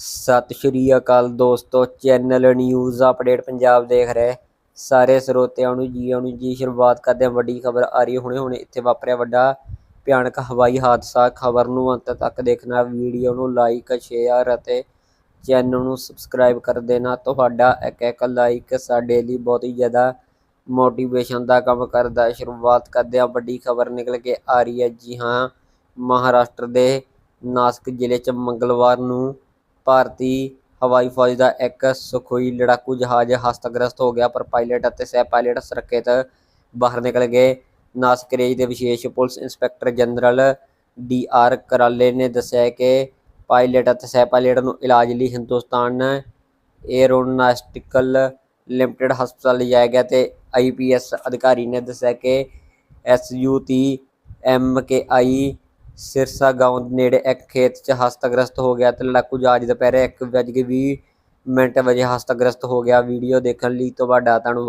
ਸਤਿ ਸ਼੍ਰੀ ਅਕਾਲ ਦੋਸਤੋ, channel news update Punjab ਦੇਖ ਰਹੇ। ਸਾਰੇ ਸਰੋਤਿਆਂ ਨੂੰ, ਜੀਆਂ ਨੂੰ ਜੀ ਸ਼ੁਰੂਆਤ ਕਰਦੇ ਹਾਂ। ਵੱਡੀ ਖਬਰ ਆ ਰਹੀ ਹੁਣੇ ਹੁਣੇ। ਇੱਥੇ ਵਾਪਰਿਆ ਵੱਡਾ ਭਿਆਨਕ ਹਵਾਈ ਹਾਦਸਾ। ਖਬਰ ਨੂੰ ਅੰਤ ਤੱਕ ਦੇਖਣਾ, ਵੀਡੀਓ ਨੂੰ ਲਾਈਕ ਸ਼ੇਅਰ ਅਤੇ ਚੈਨਲ ਨੂੰ ਸਬਸਕ੍ਰਾਈਬ ਕਰ ਦੇਣਾ। ਤੁਹਾਡਾ ਇੱਕ ਇੱਕ ਲਾਈਕ ਸਾਡੇ ਲਈ ਬਹੁਤ ਹੀ ਜ਼ਿਆਦਾ ਮੋਟੀਵੇਸ਼ਨ ਦਾ ਕੰਮ ਕਰਦਾ ਹੈ। ਸ਼ੁਰੂਆਤ ਕਰਦੇ ਹਾਂ। ਵੱਡੀ ਖਬਰ ਨਿਕਲ ਕੇ ਆ ਰਹੀ ਹੈ। ਜੀ ਹਾਂ, ਮਹਾਰਾਸ਼ਟਰ ਦੇ ਨਾਸਿਕ ਜ਼ਿਲ੍ਹੇ 'ਚ ਮੰਗਲਵਾਰ ਨੂੰ ਭਾਰਤੀ ਹਵਾਈ ਫੌਜ ਦਾ ਇੱਕ ਸੁਖੋਈ ਲੜਾਕੂ ਜਹਾਜ਼ ਹਸਤਗ੍ਰਸਤ ਹੋ ਗਿਆ, ਪਰ ਪਾਇਲਟ ਅਤੇ ਸਹਿ ਪਾਇਲਟ ਸੁਰੱਖਿਅਤ ਬਾਹਰ ਨਿਕਲ ਗਏ। ਨਾਸਕਰੇਜ ਦੇ ਵਿਸ਼ੇਸ਼ police inspector general D R Karale ਨੇ ਦੱਸਿਆ ਕਿ ਪਾਇਲਟ ਅਤੇ ਸਹਿ ਪਾਇਲਟ ਨੂੰ ਇਲਾਜ ਲਈ ਹਿੰਦੁਸਤਾਨ ਏਰੋਨਾਸਟਿਕਲ ਲਿਮਟਿਡ ਹਸਪਤਾਲ ਲਿਜਾਇਆ ਗਿਆ ਤੇ ਆਈਪੀਐਸ ਅਧਿਕਾਰੀ ਨੇ ਦੱਸਿਆ ਕਿ ਐਸਯੂ ਤੀ ਐਮ ਕੇ ਆਈ ਸਿਰਸਾ ਗਾਉਂ ਨੇੜੇ ਇੱਕ ਖੇਤ 'ਚ ਹਸਤਗ੍ਰਸਤ ਹੋ ਗਿਆ ਤੇ ਲੜਾਕੂ ਜਹਾਜ਼ ਦੁਪਹਿਰੇ 1:20 ਮਿੰਟ ਵਜੇ ਹਸਤਗ੍ਰਸਤ ਹੋ ਗਿਆ। ਵੀਡੀਓ ਦੇਖਣ ਲਈ ਤੁਹਾਡਾ ਧੰਨਵਾਦ।